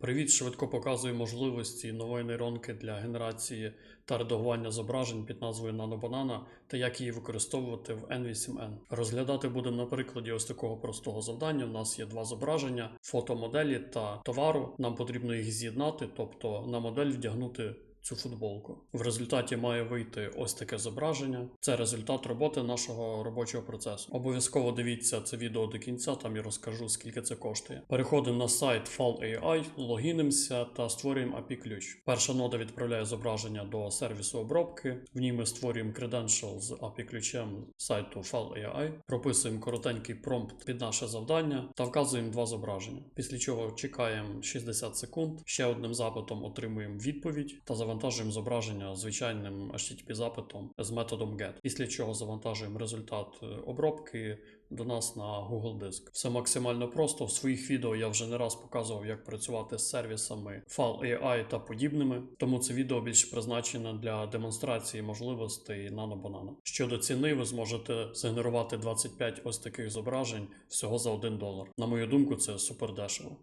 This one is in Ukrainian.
Привіт, швидко показує можливості нової нейронки для генерації та редагування зображень під назвою NanoBanana та як її використовувати в N8N. Розглядати будемо на прикладі ось такого простого завдання. У нас є два зображення: фотомоделі та товару. Нам потрібно їх з'єднати, тобто на модель вдягнути. Цю футболку в результаті має вийти ось таке зображення. Це результат роботи нашого робочого процесу. Обов'язково дивіться це відео до кінця, там я розкажу скільки це коштує. Переходимо на сайт FAL.ai, логінимося та створюємо API ключ. Перша нода відправляє зображення до сервісу обробки. В ній ми створюємо credential з API ключем сайту FAL.ai, прописуємо коротенький промпт під наше завдання та вказуємо два зображення. Після чого чекаємо 60 секунд. Ще одним запитом отримуємо відповідь та завантажуємо зображення звичайним HTTP запитом з методом GET. Після чого завантажуємо результат е, обробки до нас на Google Диск. Все максимально просто. В своїх відео я вже не раз показував, як працювати з сервісами FAL.ai та подібними, тому це відео більш призначене для демонстрації можливостей NanoBanana. Щодо ціни, ви зможете згенерувати 25 ось таких зображень всього за 1 долар. На мою думку, це супер дешево.